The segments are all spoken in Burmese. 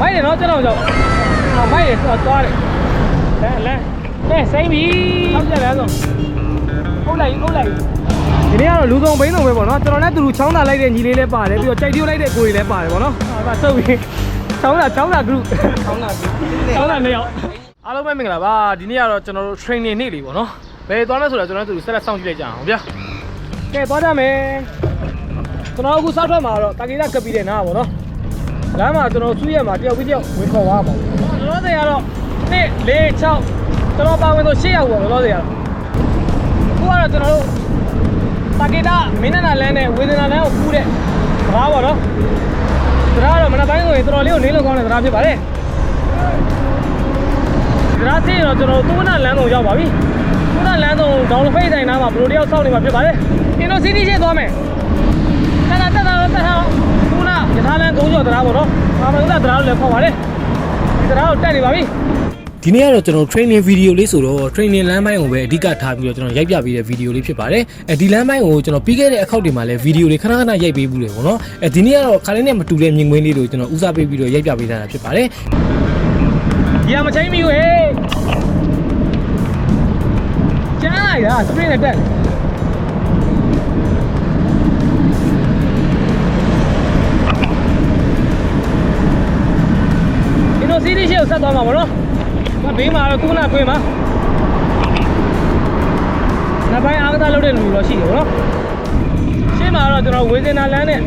မိုက်တယ်နော်ကျွန်တော်ကြောင့်ဟောမိုက်တယ်သွားသွားတယ်လဲလဲကဲစိမ့်ပြီဟုတ်ကြလဲဆိုဟုတ်လိုက်ဟုတ်လိုက်ဒီနေ့ကတော့လူဆောင်ဘိန်းဆောင်ပဲပေါ့နော်ကျွန်တော်နဲ့တူတူချောင်းတာလိုက်တဲ့ညီလေးလည်းပါတယ်ပြီးတော့ကြိုက် tiêu လိုက်တဲ့ကိုကြီးလည်းပါတယ်ပေါ့နော်အဲဒါဆုပ်ပြီးချောင်းတာချောင်းတာ group ချောင်းတာ group ချောင်းတာနှစ်ယောက်အားလုံးပဲမင်္ဂလာပါဒီနေ့ကတော့ကျွန်တော်တို့ training နေ့လေးပေါ့နော်ဘယ်သွားလဲဆိုတော့ကျွန်တော်တို့တူတူဆက်လက်စောင့်ကြည့်လိုက်ကြအောင်ဗျာကဲသွားကြမယ်ကျွန်တော်အခုစောက်ထွက်မှာတော့တာကီလာကပ်ပြီးတဲ့နားပါပေါ့နော် လမ်းမှာကျွန်တော်သူ့ရဲ့မှာတယောက်ပြီးတယောက်ဝင်ခေါ်သွားပါဘူး။လောလောဆယ်ကတော့1 4 6ကျွန်တော်ပါဝင်တော့6ယောက်ပေါ့လောလောဆယ်ကတော့ခုကတော့ကျွန်တော်တို့ပါကီတာမင်းနာလန်းနဲ့ဝေဒနာလန်းကိုကူးတဲ့သရားပေါ့နော်။သရားကတော့မနက်ပိုင်းဆိုရင်တော်တော်လေးကိုနင်းလုံကောင်းတဲ့သရားဖြစ်ပါတယ်။သရားသိရင်တော့ကျွန်တော်တို့သုဝနာလန်းကိုရောက်ပါပြီ။သုဝနာလန်းကိုဒေါင်းလဖိတ်တိုင်းနားမှာဘလိုတယောက်စောင့်နေမှာဖြစ်ပါတယ်။အင်ဒိုစီးတီးရှင်းသွားမယ်။တက်တာတက်တာတက်တာခုန ရထားလန်းကုန်းကျော်တရားပေါ့နော်။အာမလို့တရားလည်းခေါ်ပါတယ်။ဒီတရားကိုတက်နေပါပြီဒီနေ့ကတော့ကျွန်တော် training video လေးဆိုတော့ training လမ်းပိုင်းကိုပဲအဓိကထားပြီးတော့ကျွန်တော်ရိုက်ပြပေးတဲ့ video လေးဖြစ်ပါတယ်အဲဒီလမ်းပိုင်းကိုကျွန်တော်ပြီးခဲ့တဲ့အခောက်တွေမှာလည်း video တွေခဏခဏရိုက်ပေးဘူးလေပေါ့နော်အဲဒီနေ့ကတော့ခါလေးနဲ့မတူတဲ့မြင်ကွင်းလေးတွေကိုကျွန်တော်ဦးစားပေးပြီးတော့ရိုက်ပြပေးထားတာဖြစ်ပါတယ်။ဒီကမချင်းမီဘူးဟေး။ကြားလိုက်တာ screen နဲ့တက်။ ဆက်သွားမှာပေါ့နော်။မဘေးမှာတော့ကုနာကွင်းမှာ။နောက်ပိုင်းအားကစားလုပ်တဲ့လူတွေတော့ရှိတယ်ပေါ့နော်။ရှေ့မှာတော့ကျွန်တော်ဝေစင်နာလန်းနဲ့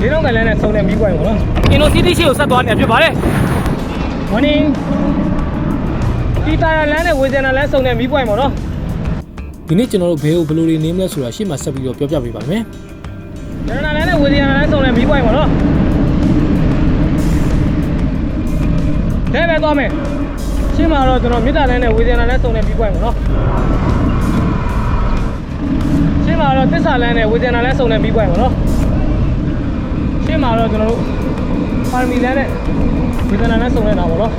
ဒေလုံးကန်လန်းနဲ့စုံတဲ့မီးပွိုင်ပေါ့နော်။အင်ဒိုစီးတီးရှေ့ကိုဆက်သွားနေတာဖြစ်ပါတယ်။ morning ဒီတာယာလန်းနဲ့ဝေစင်နာလန်းစုံတဲ့မီးပွိုင်ပေါ့နော်ဒီနေ့ကျွန်တော်တို့ဘယ်ကိုဘယ်လိုတွေနေမလဲဆိုတာရှေ့မှာဆက်ပြီးတော့ပြောပြပေးပါမယ်ရတနာလန်းနဲ့ဝေစင်နာလန်းစုံတဲ့မီးပွိုင်ပေါ့နော် တဲပဲသွားမယ်ရှင်းမှာတော့ကျွန်တော်မြစ်တာလန်းနဲ့ဝေစင်နာလန်းစုံတဲ့မီးပွိုင်ပေါ့နော်ရှင်းမှာတော့တစ္ဆာလန်းနဲ့ဝေစင်နာလန်းစုံတဲ့မီးပွိုင်ပေါ့နော်ရှင်းမှာတော့ကျွန်တော်တို့ပါရမီလန်းနဲ့ဝေစင်နာလန်းစုံတဲ့နာပေါ့နော်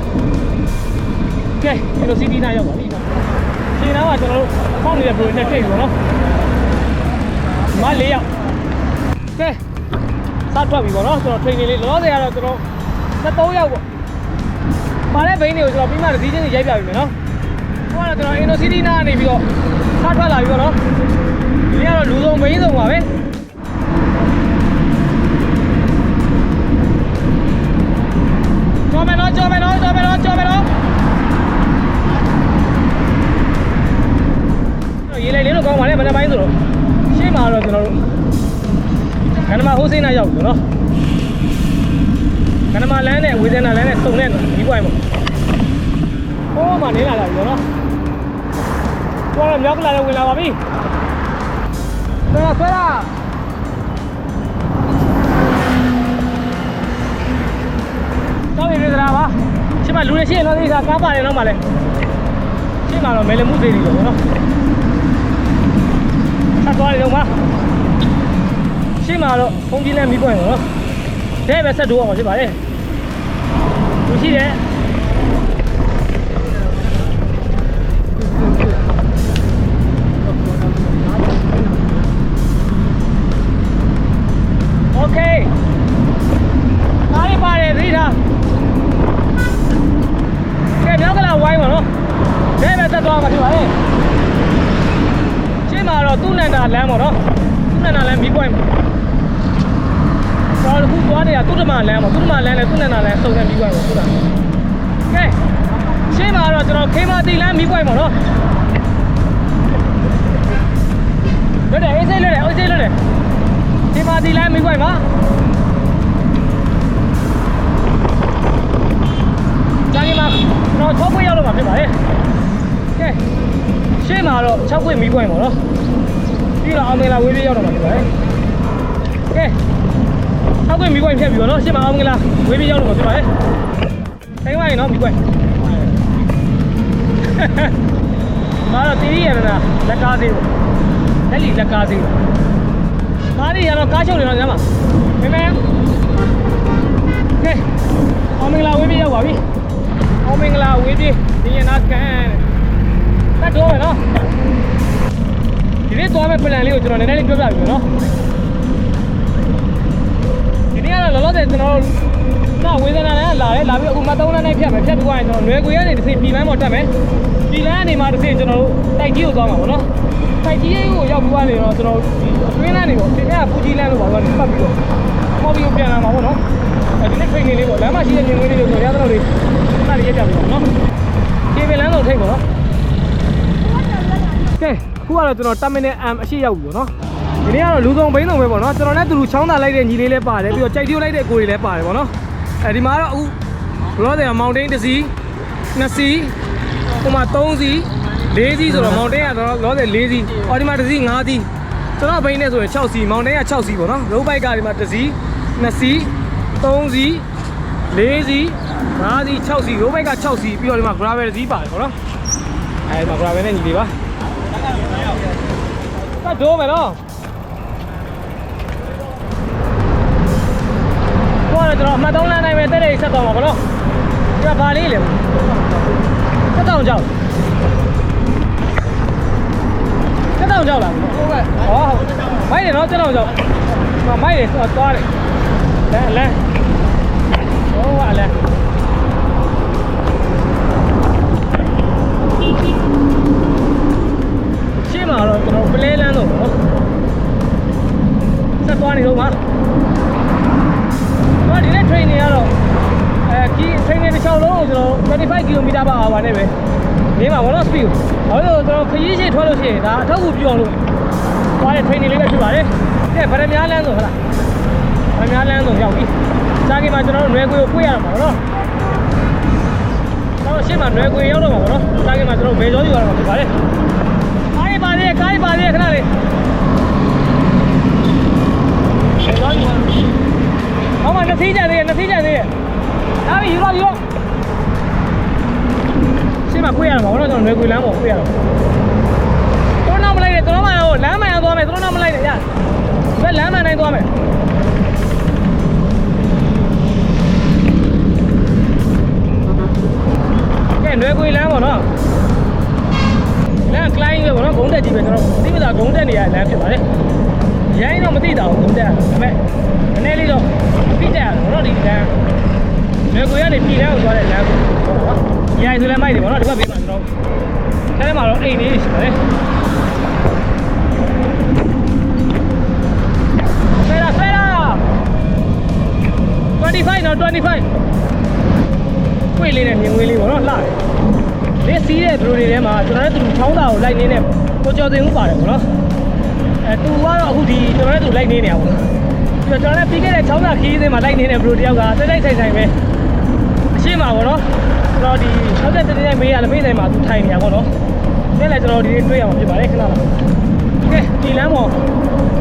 ကဲဒီလိုစီးတီးနာရောက်ပါပြီရှင်းနာကကျွန်တော်တို့ပေါက်နေတဲ့ဘယ်လိုနဲ့ထိတ်ပြီပေါ့နော်မလေးယောက်ကဲစထွက်ပြီပေါ့နော်ကျွန်တော် training လေးလောလောဆယ်ကတော့ကျွန်တော်73ယောက်ပေါ့ ပါတဲ့ဘိန်းတွေကိုကျွန်တော်ပြီးမှဒီချင်းတွေရိုက်ပြပြီမယ်နော်ဟိုကတော့ကျွန်တော် Innocity နားကနေပြီးတော့စထွက်လာပြီပေါ့နော်ဒီနေ့ကတော့လူစုံဘိန်းစုံပါပဲကြော်မယ်နော်ကြော်မယ်နော်ကြော်မယ်နော်ကြော်မယ်နော်ရေးလိုက်လေးတော့ကောင်းပါလေမနေ့ပိုင်းဆိုတော့ရှေ့မှာတော့ကျွန်တော်တို့ကနမဟိုးစိန်းနာရောက်ပြီနော် ကနမလမ်းနဲ့ဝေဒနာလမ်းနဲ့စုံတဲ့ဒီပွိုင်ပေါ့ဟိုးမှနေလာတာပြီနော်ကျော်ရမြောက်ကလာလည်းဝင်လာပါပြီဆွဲလာဆွဲလာတော့ဒီကြရာပါရှင်းမလူတွေရှင်းတော့ဒီကကားပါတယ်နော်မလဲရှင်းမှာတော့မဲလမှုသေးတယ်ပေါ့နော်ဆက်သွားနေတော့မှာရှေ့မှာတော့ဖုန်းကြီးလမ်းမီးပွင့်တော့တဲ့ပဲဆက်တိုးအောင်ဖြစ်ပါလေလူ ရှိတယ်โอเคအားရပါတယ်သတိထားကဲမြောက်ကလာဝိုင်းပါနော်တဲ့ပဲဆက်သွားမှာဖြစ်ပါလေ ရှင်းမှာတော့သူ့နန္ဒာလမ်းပေါ့နော်သူ့နန္ဒာလမ်းမီးပွိုင်ကျွန် တော်အခုသွားနေတာသူ့ဓမ္မလမ်းပေါ့သူ့ဓမ္မလမ်းနဲ့သူ့နန္ဒာလမ်းစုံတဲ့မီးပွိုင်ပေါ့သူ့လားကဲရှင်းမှာတော့ကျွန်တော်ခေမာတီလမ်းမီးပွိုင်ပေါ့နော်လွတ်တယ်အေးစိတ်လွတ်တယ်အေးစိတ်လွတ်တယ်ခေမာတီလမ်းမီးပွိုင်ပါကြာကြီးမှာကျွန်တော်6ခွေရောက်တော့မှာဖြစ်ပါတယ်ကဲရှေ့မှာတော့6ခွင့်မီးပွိုင်ပေါ့နော်ပြီးတော့အောင်မင်္ဂလာဝေးပြေးရောက်တော့မှာဖြစ်ပါတယ်ကဲ 6ခွင့်မီးပွိုင်ဖြတ်ပြီပေါ့နော်ရှေ့မှာအောင်မင်္ဂလာဝေးပြေးရောက်တော့မှာဖြစ်ပါတယ်တိုင်းဝိုင်းနော်မီးပွိုင်မာတော့တီးရရနာလက်ကားသေးပေါ့လက်လီလက်ကားသေးပေါ့မားရီရတော့ကားချုပ်နေတော့ညမှာမင်းမင်းကဲအောင်မင်္ဂလာဝေးပြေးရောက်ပါပြီအောင်မင်္ဂလာဝေးပြေးဒီရနာကန်တဲ့တတ်တော့မယ်နော်ဒီနေ့သွားမယ့် plan လေးကိုကျွန်တော်နည်းနည်းလေးပြောပြပြီမယ်နော်ဒီနေ့က တော့လောလောဆယ်ကျွန်တော်တို့နာဝေဒနာနဲ့လာတယ်လာပြီးအခုမသုံးလမ်းနဲ့ဖြတ်မယ်ဖြတ်ပြီးသွားရင်ကျွန်တော်နွယ်ကွေကနေတစ်စိပြည်လမ်းပေါ်တက်မယ်ပြည်လမ်းကနေမှတစ်စိကျွန်တော်တို့တိုက်ကြီးကိုသွားမှာပေါ့နော်တိုက်ကြီးကိုရောက်ပြီးသွားနေတော့ကျွန်တော်ဒီအတွင်းလမ်းတွေပေါ့ဒီကပူကြီးလမ်းလို့ပါတော့ပတ်ပြီးတော့ပေါ်ပြီးပြန်လာမှာပေါ့နော်အဲဒီနေ့ training လေးပေါ့လမ်းမှာရှိတဲ့မြင်ကွင်းလေးတွေကိုရသလိုလေးနားရရပြပြီပေါ့နော်ဒီပင်လမ်းတော့ထိတ်ပေါ့နော်ကဲအခုကတော့ကျွန်တော်10မိနစ် am အရှိရောက်ပြီပေါ့နော် ဒီနေ့ကတော့လူစုံဘိန်းစုံပဲပေါ့နော်ကျွန်တော်နဲ့သူလူချောင်းသာလိုက်တဲ့ညီလေးလည်းပါတယ်ပြီးတော့ကြိုက် tiêu လိုက်တဲ့ကိုတွေလည်းပါတယ်ပေါ့နော်အဲဒီမှာတော့အခုရောတယ်မောင်တိန်တစ်စီးနှစ်စီးဟိုမှာ3စီး4စီးဆိုတော့မောင်တိန်ကတော့ရောတယ်4စီးအော်ဒီမှာတစ်စီး5စီးကျွန်တော်ဘိန်းနဲ့ဆိုရင်6စီးမောင်တိန်က6စီးပေါ့နော်ရိုးဘိုက်ကဒီမှာတစ်စီးနှစ်စီး3စီး4စီး5စီး6စီးရိုးဘိုက်က6စီးပြီးတော့ဒီမှာ gravel စီးပါတယ်ပေါ့နော်အဲဒီမှာ gravel နဲ့ညီလေးပါကတ်တော့မယ်နော် တော့ကျွန်တော်အမှတ်3လမ်းတိုင်းပဲတက်တဲ့ဆက်သွားမှာဗောနော်။ဒီကဘာလေးလေ။တက်တောင်ကြောက်။တက်တောင်ကြောက်လား။ဟုတ်ကဲ့။ဟောဟုတ်။မိုက်တယ်နော်တက်တောင်ကြောက်။မမိုက်တယ်သွားသွားတယ်။လဲလဲ။ဟောကလဲ။ရှေ့မှာတော့ကျွန်တော်ပလဲလန်းတော့ဗောနော်။ဆက်သွားနေတော့မှာ။ တော့ဒီနေ့ training ကတော့အဲဒီ training တစ်ချောင်းလုံးကိုကျွန်တော်25 km per hour နဲ့ပဲနေမှာဘောနော် speed ကိုဘာလို့လဲဆိုတော့ခရီးရှည်ထွက်လို့ရှိရင်ဒါအထောက်အကူပြုအောင်လို့သွားတဲ့ training လေးပဲဖြစ်ပါတယ်ကဲဗရမများလမ်းဆိုဟုတ်လားဗရမများလမ်းဆိုရောက်ပြီစားကိမှာကျွန်တော်တို့နွယ်ကွေကိုပွေ့ရမှာဘောနော်တော့ရှေ့မှာနွယ်ကွေရောက်တော့မှာဘောနော်စားကိမှာကျွန်တော်မေကျော်ယူရမှာဖြစ်ပါတယ်အားရပါသေးကားရပါသေးခဏလေးမေကျော်ယူရမှာ ဟောမှာနှစ်သေးကြသေးရဲ့နှစ်သေးကြသေးရဲ့ဒါပြီယူတော့ယူတော့ရှင်းမခွေးရမှာဘာလို့ကျွန်တော်ရွယ်ခွေလမ်းပေါ်ခွေးရတော့တော်တော့မလိုက်နဲ့တော်မှတော့လမ်းမှန်သွားမယ်တော်တော့မလိုက်နဲ့ရဘယ်လမ်းမှန်တိုင်းသွားမယ်ကဲရွယ်ခွေလမ်းပေါ့နော်လမ်းကလိုင်းပဲပေါ့နော်ဂုံးတက်ကြီးပဲကျွန်တော်သိမလားဂုံးတက်နေရလမ်းဖြစ်ပါတယ် ရိုင်းတော့မသိတာဘူးဂုံးတက်ဒါပေမဲ့နည်းနည်းလေးတော့သိကြရတော့နော်ဒီလမ်းရွယ်ခွေကနေပြည်လမ်းကိုသွားတဲ့လမ်းပေါ့နော်ရိုင်းဆိုလည်းမိုက်တယ်ပေါ့နော်ဒီဘက်ဘေးမှာကျွန်တော်အဲထဲမှာတော့အိမ်လေးရှိပါတယ်ဖဲလာဖဲလာ25နော်25ခွေလေးနဲ့မြင်ငွေလေးပေါ့နော်လှတယ်လေးစီးတဲ့ဘလူတွေထဲမှာကျွန်တော်လည်းသူချောင်းသားကိုလိုက်နေတဲ့ကိုကျော်သိန်းဦးပါတယ်ပေါ့နော် အဲသူကတော့အခုဒီကျွန်တော်လည်းသူလိုက်နေနေရပါဘူးပြီးတော့ကျွန်တော်လည်းပြီးခဲ့တဲ့ချောင်းသားခီးစင်းမှာလိုက်နေတဲ့ဘလူတယောက်ကတိုက်တိုက်ဆိုင်ဆိုင်ပဲအရှိမပါပေါ့နော်ကျွန်တော်ဒီ60တနေ့မေးရလည်းမေးဆိုင်မှာသူထိုင်နေရပါပေါ့နော်နေ့လည်းကျွန်တော်ဒီနေ့တွေ့ရမှာဖြစ်ပါတယ်ခဏလားကဲဒီလမ်းပေါ်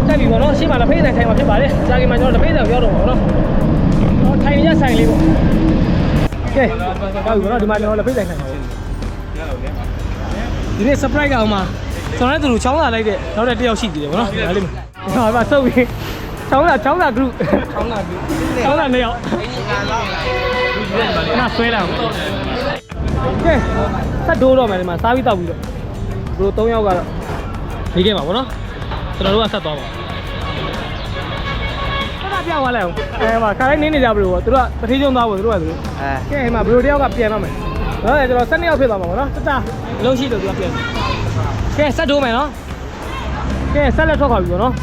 တက်ပြီပေါ့နော်ရှိမှလည်းဖေးဆိုင်ထိုင်မှာဖြစ်ပါတယ်ကြာကြီးမှကျွန်တော်ဖေးဆိုင်ကိုရောက်တော့မှာပေါ့နော်တော့ထိုင်ရဆိုင်လေးပေါ့ကဲရောက်ပြီပေါ့နော်ဒီမှာကျွန်တော်လည်းဖေးဆိုင်ထိုင်ပါဘူးဒီနေ့ surprise ကအောင်မှာ ကျွန်တော်လည်းသူတို့ချောင်းလာလိုက်တဲ့နောက်တဲ့တယောက်ရှိသေးတယ်ပေါ့နော်ဒါလေးဟာပါဆုပ်ပြီးချောင်းလာချောင်းလာ group ချောင်းလာ group ချောင်းလာနှစ်ယောက်နာဆွဲလာအောင်ကဲဆက်ဒိုးတော့မယ်ဒီမှာစားပြီးတောက်ပြီးတော့ဘရို၃ယောက်ကတော့နေခဲ့ပါဘောနော်ကျွန်တော်တို့ကဆက်သွားပါဆက်ပြသွားလိုက်အောင်အဲမှာခါတိုင်းနေနေကြဘရိုကသူတို့ကတတိကျုံသွားဖို့သူတို့ကသူတို့အဲကဲဟိမှာဘရိုတယောက်ကပြန်တော့မယ်နော်ကျွန်တော်၁၂ယောက်ဖြစ်သွားမှာပေါ့နော်တတလုံးရှိတော့သူကပြန် ကဲဆက်ဒိုးမယ်နော်ကဲဆက်လက်ထွက်ခွာပြီပေါ့နော်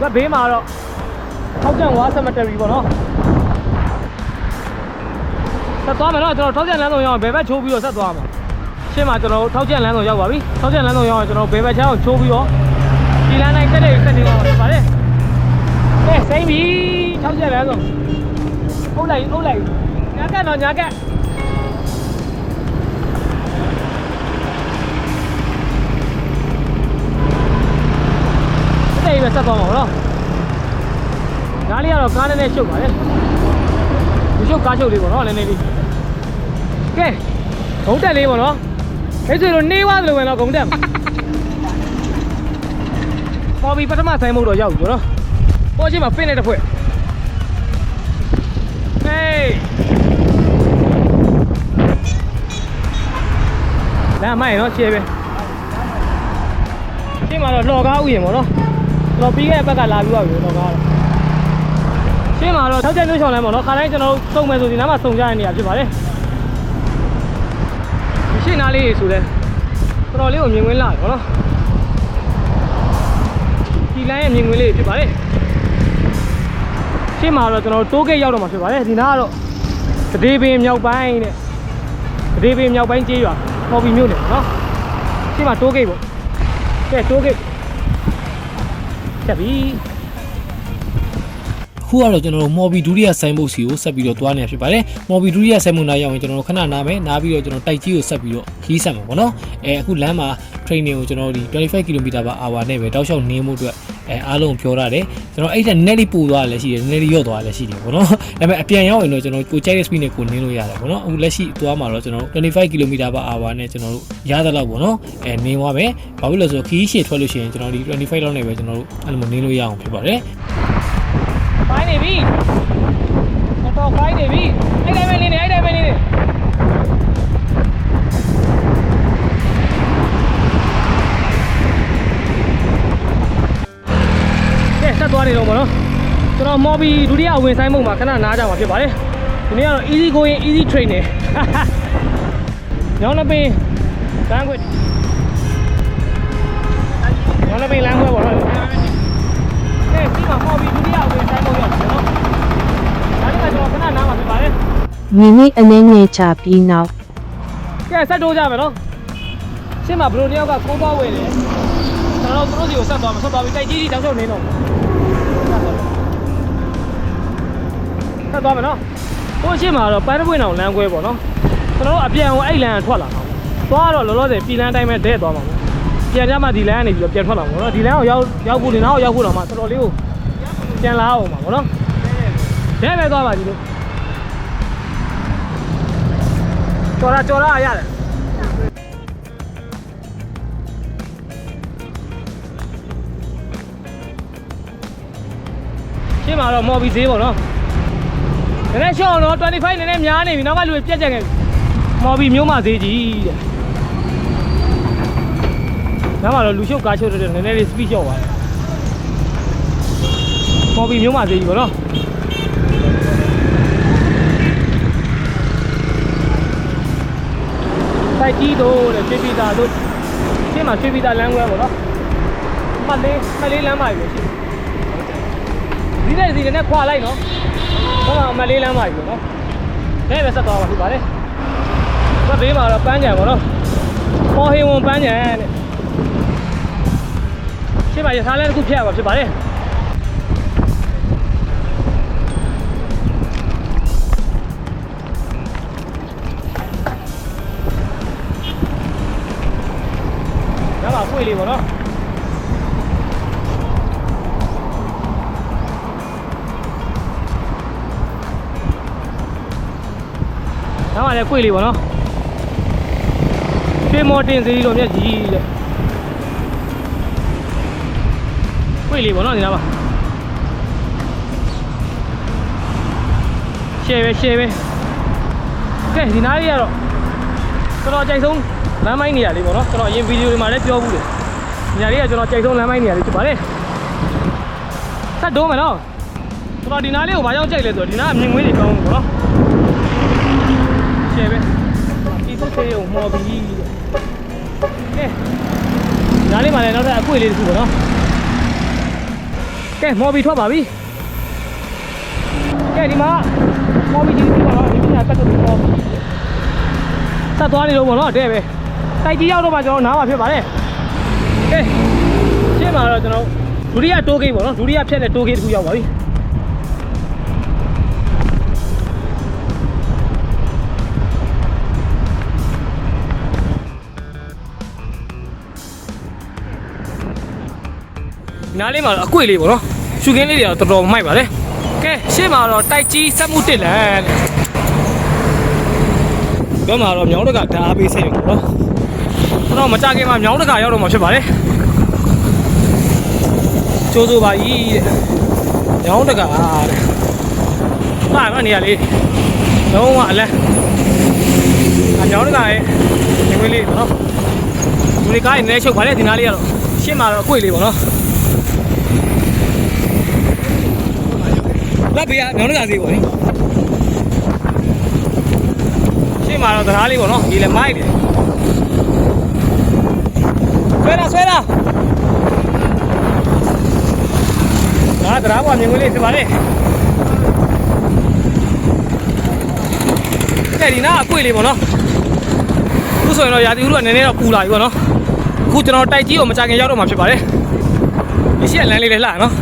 ကဘေးမှာတော့ထောက်ကျန်ဝါဆမတရီပေါ့နော်ဆက်သွားမယ်နော်ကျွန်တော်ထောက်ကျန်လမ်းဆောင်ရောက်ရင်ဘယ်ဘက်ချိုးပြီးတော့ဆက်သွားမှာရှင်းမှာကျွန်တော်ထောက်ကျန်လမ်းဆောင်ရောက်ပါပြီထောက်ကျန်လမ်းဆောင်ရောက်ရင်ကျွန်တော်ဘယ်ဘက်ချမ်းကိုချိုးပြီးတော့ဒီလမ်းတိုင်းတက်တဲ့ဆက်နေတော့ဖြစ်ပါတယ်ကဲစိမ့်ပြီထောက်ကျန်လမ်းဆောင်အုပ်လိုက်အုပ်လိုက်ညာကက်တော့ညာကက် တဲ့ပဲဆက်သွားမှာပေါ့နော်ကားလေးကတော့ကားနဲ့နဲ့ရှုပ်ပါလေဒီရှုပ်ကားရှုပ်လေးပေါ့နော်နည်းနည်းလေးကဲဂုံးတက်လေးပေါ့နော်မိတ်ဆွေတို့နေသွားသလိုပဲနော်ဂုံးတက်ပေါ်ပြီးပထမဆိုင်မှုတော့ရောက်ပြီပေါ့နော်ပေါ်ချင်းမှာဖင်းနေတဲ့ဖွဲ့ဟေးလာမိုက်နော်ရှေ့ပဲရှေ့မှာတော့လော်ကားဥယျာဉ်ပေါ့နော် ကျွန်တော်ပြီးခဲ့တဲ့ဘက်ကလာပြီးပါပြီလော်ကားတော့ရှင်းမှာတော့ထောက်ချက်မျိုးချောင်းလမ်းပေါ့နော်ခါတိုင်းကျွန်တော်တို့စုံမယ်ဆိုဒီနားမှာစုံကြတဲ့နေရာဖြစ်ပါတယ်ဒီရှင်းနားလေးဆိုလဲတော်တော်လေးကိုမြင်ကွင်းလာတယ်ပေါ့နော်ဒီလမ်းရဲ့မြင်ကွင်းလေးဖြစ်ပါတယ်ရှင်းမှာတော့ကျွန်တော်တို့တိုးဂိတ်ရောက်တော့မှာဖြစ်ပါတယ်ဒီနားကတော့တဒေပင်မြောက်ပိုင်းတဲ့တဒေပင်မြောက်ပိုင်းကျေးရွာပေါ်ပြီးမြို့နယ်ပေါ့နော်ရှင်းမှာတိုးဂိတ်ပေါ့ကဲတိုးဂိတ် ချက်ပြီအခုကတော့ကျွန်တော်တို့မော်ဘီဒုတိယဆိုင်ဘုတ်စီကိုဆက်ပြီးတော့သွားနေဖြစ်ပါတယ်မော်ဘီဒုတိယဆိုင်ဘုတ်နားရောက်ရင်ကျွန်တော်တို့ခဏနားမယ်နားပြီးတော့ကျွန်တော်တိုက်ကြီးကိုဆက်ပြီးတော့ခီးဆက်မှာပေါ့နော်အဲအခုလမ်းမှာ training ကိုကျွန်တော်ဒီ25 km per hour နဲ့ပဲတောက်လျှောက်နင်းမှုအတွက် အဲအားလုံးပြောရတယ်ကျွန်တော်အဲ့ဒါနည်းလေးပို့သွားတယ်လည်းရှိတယ်နည်းလေးရော့သွားတယ်လည်းရှိတယ်ပေါ့နော်ဒါပေမဲ့အပြန်ရောက်ရင်တော့ကျွန်တော်ကိုကြိုက်တဲ့ speed နဲ့ကိုနင်းလို့ရတယ်ပေါ့နော်အခုလက်ရှိသွားမှာတော့ကျွန်တော်25 km per hour နဲ့ကျွန်တော်တို့ရသလောက်ပေါ့နော်အဲနင်းသွားမယ်ဘာဖြစ်လို့လဲဆိုတော့ခီးရှည်ထွက်လို့ရှိရင်ကျွန်တော်ဒီ25လောက်နဲ့ပဲကျွန်တော်တို့အဲ့လိုမျိုးနင်းလို့ရအောင်ဖြစ်ပါတယ်ဖိုင်းနေပြီတော်တော်ဖိုင်းနေပြီအဲ့တိုင်းပဲနေနေအဲ့တိုင်းပဲနေနေ ကဲဆက်သွားနေတော့ဗောနော်ကျွန်တော်မော်ဘီဒုတိယဝင်ဆိုင်မှုမှာခဏနားကြမှာဖြစ်ပါတယ်ဒီနေ့ကတော့ easy going easy training ညောင်းလပင်လမ်းခွေညောင်းလပင်လမ်းခွေဗောနော်ကဲဒီမှာမော်ဘီဒုတိယဝင်ဆိုင်ပုံရောက်တယ်နော်။ဒါနဲ့ကျွန်တော်ခဏနားမှာဖြစ်ပါတယ်မိနစ်အနည်းငယ်ချပြီးနောက်။ကဲဆက်တိုးကြမယ်နော်။ရှင်းမှာဘလိုတယောက်ကကိုးသွားဝင်တယ်။ကျွန်တော်တို့သူတို့စီကိုဆက်သွားမယ်ဆက်သွားပြီးတိုက်ကြီးကြီးတောက်လျှောက်နေတော့ ဆက်သွားမယ်နော်။ကိုရှင်းမှာတော့ပန်းတပွင့်အောင်လမ်းခွဲပေါ့နော်။ကျွန်တော်တို့အပြန်ကိုအဲ့လမ်းကထွက်လာမှာ။သွားတော့လောလောဆယ်ပြည်လမ်းတိုင်းပဲဒဲ့သွားမှာပေါ့။ပြန်ကြမှာဒီလမ်းကနေပြီးတော့ပြန်ထွက်လာမှာပေါ့နော်။ဒီလမ်းကိုရောက်ရောက်ဖို့နေနောက်ရောက်ဖို့တော့မှတော်တော်လေးကိုပြန်လာအောင်ပါပေါ့နော်။ဒဲ့ပဲသွားပါကြည့်လို့ကျော်လာကျော်လာရတယ်ရှင်းမှာတော့မော်ဘီဈေးပေါ့နော် နည်းနည်းရှော့တော့25နည်းနည်းများနေပြီနောက်ကလူတွေပြက်ကြက်ခဲ့ပြီမော်ဘီမျိုးမဈေးကြီးတဲ့နောက်မှာတော့လူရှုပ်ကားရှုပ်တဲ့နည်းနည်းလေး speed လျှော့သွားတယ်မော်ဘီမျိုးမဈေးကြီးပေါ့နော်တိုက်ကြီးတို့တဲ့ပြပြတာတို့ရှင်းမှာပြပြတာလမ်းခွဲပေါ့နော်မှတ်လေးမှတ်လေးလမ်းပါပြီရှင်း ဒီနေ့ဒီနေ့ခွာလိုက်နော်ဟောမှာမှတ်လေးလမ်းပါပြီနော်ဘယ်ပဲဆက်သွားပါဖြစ်ပါလေဘက်ဘေးမှာတော့ပန်းကြံပေါ့နော်ဟောဟင်းဝန်ပန်းကြံတဲ့ရှင်းပါရထားလဲတစ်ခုဖျက်ရပါဖြစ်ပါလေရပါခွေလေးပေါ့နော် နောက်မှလည်းခွေလေးပေါ့နော်ရွှေမော်တင်စီလို့မြက်ကြီးတဲ့ခွေလေးပေါ့နော်ဒီနားပါရှယ်ပဲရှယ်ပဲကဲဒီနားလေးကတော့တော်တော်ကြိုက်ဆုံးလမ်းမိုင်းနေရာလေးပေါ့နော်ကျွန်တော်အရင်ဗီဒီယိုတွေမှာလည်းပြောဘူးလေနေရာလေးကကျွန်တော်ကြိုက်ဆုံးလမ်းမိုင်းနေရာလေးဖြစ်ပါလေဆက်ဒုံးမယ်နော်ကျွန်တော်ဒီနားလေးကိုဘာကြောင့်ကြိုက်လဲဆိုတော့ဒီနားကမြင်ကွင်းတွေကောင်းဘူးပေါ့နော် ရှယ်ပဲဒီစုသေးကိုမော်ပြီးတဲ့ကဲဒီနားလေးမှာလည်းနောက်ထပ်အကွေလေးတစ်ခုပေါ့နော်ကဲမော်ပြီးထွက်ပါပြီကဲဒီမှာမော်ပြီးကြီးတစ်ခုပေါ့နော်ဒီမှာတက်တူမော်ပြီးဆက်သွားနေလို့ပေါ့နော်တဲ့ပဲတိုက်ကြီးရောက်တော့မှကျွန်တော်နားမှာဖြစ်ပါတယ်ကဲရှင်းမှာတော့ကျွန်တော်ဒုတိယတိုးဂိတ်ပေါ့နော်ဒုတိယဖြတ်တဲ့တိုးဂိတ်တစ်ခုရောက်ပါပြီ နားလေးမှာတော့အကွေလေးပေါ့နော်ရှူကင်းလေးတွေတော့တော်တော်မိုက်ပါတယ်ကဲရှင်းမှာတော့တိုက်ကြီးစက်မှုတစ်လန်တဲ့ဘယ်မှာတော့မြောင်းတကဓာတ်အားပေးစိတ်ပေါ့နော်ကျွန်တော်မကြခင်မှာမြောင်းတကရောက်တော့မှာဖြစ်ပါတယ်ကျိုးစိုးပါကြီးတဲ့မြောင်းတကတဲ့ပါမနေရလေးလုံးဝအလန်းအမြောင်းတကရဲ့ငွေလေးပေါ့နော်ဒီလေးကားရနည်းနည်းချုပ်ပါလေဒီနားလေးကတော့ရှင်းမှာတော့အကွေလေးပေါ့နော် မဘေးကညောင်းတကစီပေါ့လေရှေ့မှာတော့တရားလေးပေါ့နော်ဒီလည်းမိုက်တယ်ဆွဲလာဆွဲလာဒါတရားပေါ်မြင်ဝင်လေးဖြစ်ပါလေကဲဒီနာအကွေလေးပေါ့နော်အခုဆိုရင်တော့ရာသီဥတုကနည်းနည်းတော့ပူလာပြီပေါ့နော်အခုကျွန်တော်တိုက်ကြီးကိုမကြခင်ရောက်တော့မှာဖြစ်ပါတယ်ဒီရှက်လမ်းလေးလည်းလှနော်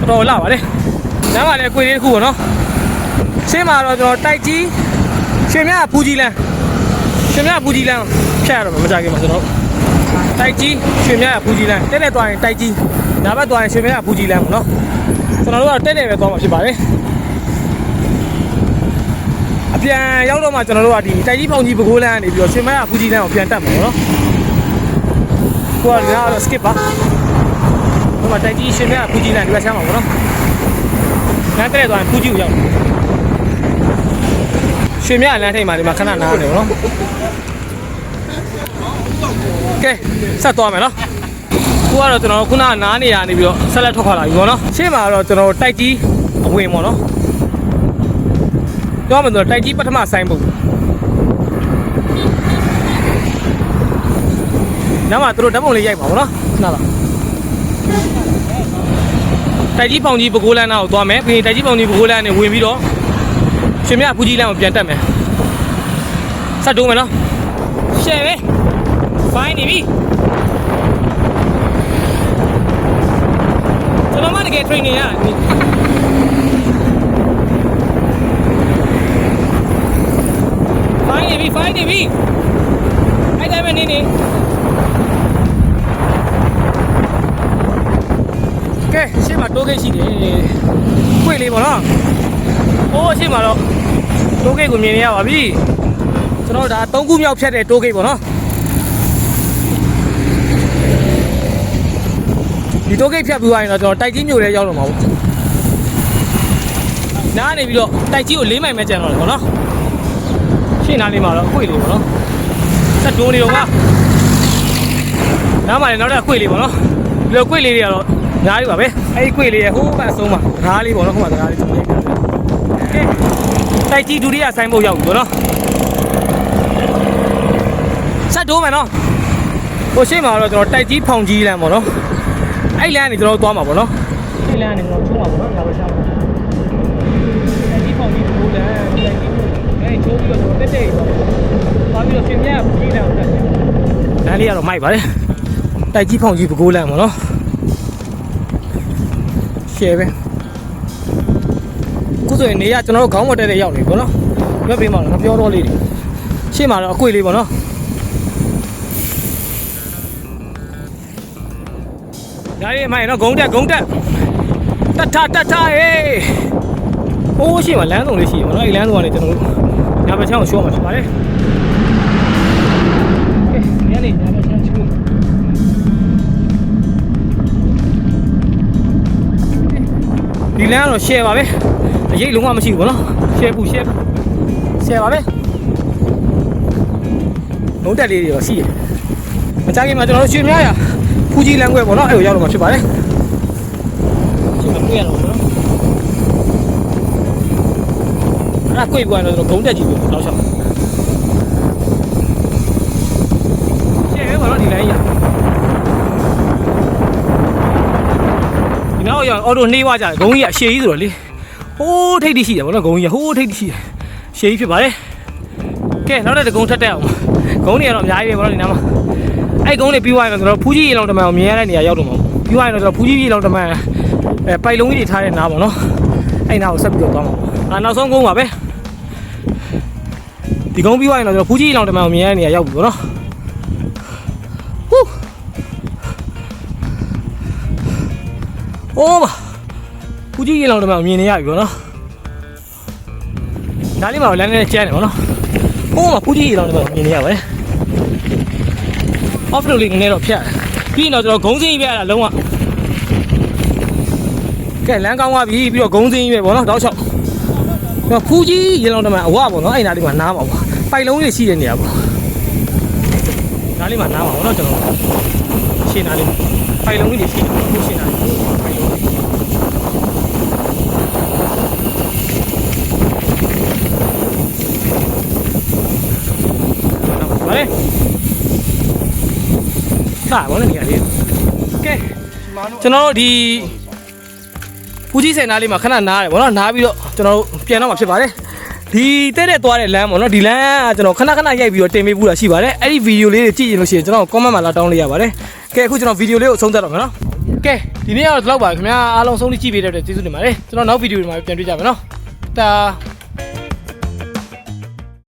တော်တော်လှပါတယ် လမ်းမှာလည်းအကွေလေးတစ်ခုပေါ့နော်ရှင်းမှာတော့ကျွန်တော်တိုက်ကြီးရွှေမြဖူးကြီးလမ်းရွှေမြဖူးကြီးလမ်းဖြတ်ရတော့မှာမကြခင်မှာကျွန်တော်တိုက်ကြီးရွှေမြဖူးကြီးလမ်းတက်တက်သွားရင်တိုက်ကြီးဒါဘက်သွားရင်ရွှေမြဖူးကြီးလမ်းပေါ့နော်ကျွန်တော်တို့ကတော့တက်တက်ပဲသွားမှာဖြစ်ပါတယ်အပြန်ရောက်တော့မှကျွန်တော်တို့ကဒီတိုက်ကြီးဖောင်ကြီးပကိုးလမ်းကနေပြီးတော့ရွှေမြဖူးကြီးလမ်းကိုပြန်တက်မှာပေါ့နော်ကိုကလည်းတော့ skip ပါဟိုမှာတိုက်ကြီးရွှေမြဖူးကြီးလမ်းဒီဘက်ဆမ်းမှာပေါ့နော် လမ်းတက်သွားရင်ဖူးကြီးကိုရောက်ရွှေမြလမ်းထိပ်မှာဒီမှာခဏနားနေပေါ့နော်ကဲဆက်သွားမယ်နော်ခုကတော့ကျွန်တော်ခုနကနားနေရနေပြီးတော့ဆက်လက်ထွက်ခွာလာပြီပေါ့နော်ရှေ့မှာတော့ကျွန်တော်တိုက်ကြီးအဝင်ပေါ့နော်ပြောမှဆိုတော့တိုက်ကြီးပထမဆိုင်ပုံညမှာသူတို့ဓာတ်ပုံလေးရိုက်ပါဗောနော်နားလား တိုက်ကြီးပေါင်ကြီးပကိုးလန်းနာကိုသွားမယ်ပြီးရင်တိုက်ကြီးပေါင်ကြီးပကိုးလန်းနဲ့ဝင်ပြီးတော့ရှင်မြဖူးကြီးလန်းကိုပြန်တက်မယ်ဆက်တိုးမယ်နော်ရှယ်ပဲဖိုင်းနေပြီကျွန်တော်မှတကယ် training ရဖိုင်းနေပြီဖိုင်းနေပြီအဲ့တိုင်းပဲနေနေ ကဲရှေ့မှာတိုးဂိတ်ရှိတယ်ခွေလေးပေါ့နော်ဟိုးရှေ့မှာတော့တိုးဂိတ်ကိုမြင်နေရပါပြီကျွန်တော်ဒါ၃ခုမြောက်ဖြတ်တဲ့တိုးဂိတ်ပေါ့နော်ဒီတိုးဂိတ်ဖြတ်ပြီးသွားရင်တော့ကျွန်တော်တိုက်ကြီးမြို့ထဲရောက်တော့မှာပေါ့နားနေပြီးတော့တိုက်ကြီးကို၄မိုင်ပဲကျန်တော့တယ်ပေါ့နော်ရှေ့နားလေးမှာတော့အခွေလေးပေါ့နော်ဆက်တိုးနေတော့ကနားမှာလည်းနောက်တစ်ခွေလေးပေါ့နော်ဒီလိုခွေလေးတွေကတော့ ညားလေးပါပဲအဲ့ဒီခွေလေးရဲ့ဟိုးဘက်အဆုံးမှာဓားလေးပေါ့နော်ဟိုမှာဓားလေးကျွန်တော်ရိုက်ပြတယ်ကဲတိုက်ကြီးဒုတိယဆိုင်ဖို့ရောက်ပြီပေါ့နော်ဆက်တိုးမယ်နော်ဟိုရှေ့မှာတော့ကျွန်တော်တိုက်ကြီးဖောင်ကြီးလမ်းပေါ့နော်အဲ့လမ်းကနေကျွန်တော်တို့သွားမှာပေါ့နော်အဲ့လမ်းကနေကျွန်တော်ချုံးမှာပေါ့နော်ဒါပဲရှာပါအဲ့ဒီပုံကြီးကိုလမ်းအဲ့ဒီအဲ့ချိုးပြီးတော့ကျွန်တော်တက်တက်ပေါ့သွားပြီးတော့ပြင်မြတ်ကြီးလမ်းကိုတက်တယ်လမ်းလေးကတော့မိုက်ပါတယ်တိုက်ကြီးဖောင်ကြီးပကိုးလမ်းပေါ့နော် ရှယ်ပဲခုဆိုရင်နေရကျွန်တော်တို့ခေါင်းမတက်တဲ့ရောက်နေပေါ့နော်ရွက်ပေးမှာတော့မပြောတော့လေးတွေရှေ့မှာတော့အကွေလေးပေါ့နော်ဒါရီမိုင်နော်ဂုံတက်ဂုံတက်တတ်ထတတ်ထဟေးဟိုးရှိမှလမ်းစုံလေးရှိရပါတော့အဲ့လမ်းစုံကနေကျွန်တော်တို့ညာဘက်ချမ်းကိုရှော့မှာဖြစ်ပါတယ် ဒီလမ်းကတော့ share ပါပဲအရေးလုံးဝမရှိဘူးဗောနော် share ဘူး share ဘူး share ပါပဲဂုံတက်လေးတွေတော့ရှိတယ်မကြခင်မှာကျွန်တော်တို့ရွှေများရဖူးကြီးလမ်းခွဲပေါ့နော်အဲ့ကိုရောက်တော့မှာဖြစ်ပါတယ်ရှင်မတွေ့ရတော့ဘူးနော်အဲ့ဒါကိုယ်ပွားတော့ဂုံတက်ကြီးပေါ့တော့ရှောက်ရှေ့ က်ရောက်အော်တိုနှေးွားကြတယ်ဂုံကြီးကအရှည်ကြီးဆိုတော့လေဟိုးထိတ်တိရှိတယ်ပေါ့နော်ဂုံကြီးကဟိုးထိတ်တိရှိတယ်ရှည်ကြီးဖြစ်ပါတယ်ကဲနောက်တစ်ဂုံထက်တက်အောင်ဂုံတွေကတော့အများကြီးပဲပေါ့နော်ဒီနားမှာအဲ့ကုန်းလေးပြီးသွားရင်တော့ကျွန်တော်ဖူးကြီးရေလောင်တမန်ကိုမြင်ရတဲ့နေရာရောက်တော့မှာပေါ့ပြီးသွားရင်တော့ကျွန်တော်ဖူးကြီးရေလောင်တမန်အဲပိုက်လုံးကြီးတွေထားတဲ့နားပေါ့နော်အဲ့နားကိုဆက်ပြီးတော့သွားမှာပေါ့အာနောက်ဆုံးကုန်းပါပဲဒီကုန်းပြီးသွားရင်တော့ကျွန်တော်ဖူးကြီးရေလောင်တမန်ကိုမြင်ရတဲ့နေရာရောက်ပြီပေါ့နော် အိုးပါဖူးကြီးရေလောင်တမန်ကိုမြင်နေရပြီပေါ့နော်ဒါလေးမှာလမ်းနဲ့ကျန်းတယ်ပေါ့နော်ဟိုးမှာဖူးကြီးရေလောင်တမန်ကိုမြင်နေရပါတယ် off road လေးနည်းနည်းတော့ဖြတ်ပြီးရင်တော့ကျွန်တော်ဂုံးစင်းကြီးပဲအဲ့ဒါလုံးဝကဲလမ်းကောင်းသွားပြီပြီးတော့ဂုံးစင်းကြီးပဲပေါ့နော်တောက်လျှောက်တော့ဖူးကြီးရေလောင်တမန်အဝပေါ့နော်အဲ့နားလေးမှာနားပါပေါ့ပိုက်လုံးလေးရှိတဲ့နေရာပေါ့နားလေးမှာနားပါပေါ့နော်ကျွန်တော်ရှင်းနားလေးပိုက်လုံးလေးရှိတယ်ရှင်းနားလေးပိုက်လုံးလေး စားပါဘောနော်နေရာလေးကဲကျွန်တော်တို့ဒီပူကြီးစင်နားလေးမှာခဏနားတယ်ဗောနော်နားပြီးတော့ကျွန်တော်တို့ပြန်တော့မှာဖြစ်ပါတယ်ဒီတဲ့တဲ့သွားတဲ့လမ်းပေါ့နော်ဒီလမ်းကကျွန်တော်ခဏခဏရိုက်ပြီးတော့တင်ပေးဘူးတာရှိပါတယ်အဲ့ဒီဗီဒီယိုလေးတွေကြည့်ရင်လို့ရှိရင်ကျွန်တော် comment မှာလာတောင်းလို့ရပါတယ်ကဲအခုကျွန်တော်ဗီဒီယိုလေးကိုအဆုံးသတ်တော့မယ်နော်ကဲဒီနေ့ကတော့ဒီလောက်ပါခင်ဗျာအားလုံးဆုံးဖြတ်ကြည့်ပေးတဲ့အတွက်ကျေးဇူးတင်ပါတယ်ကျွန်တော်နောက်ဗီဒီယိုတွေမှာပြန်တွေ့ကြမယ်နော်တာ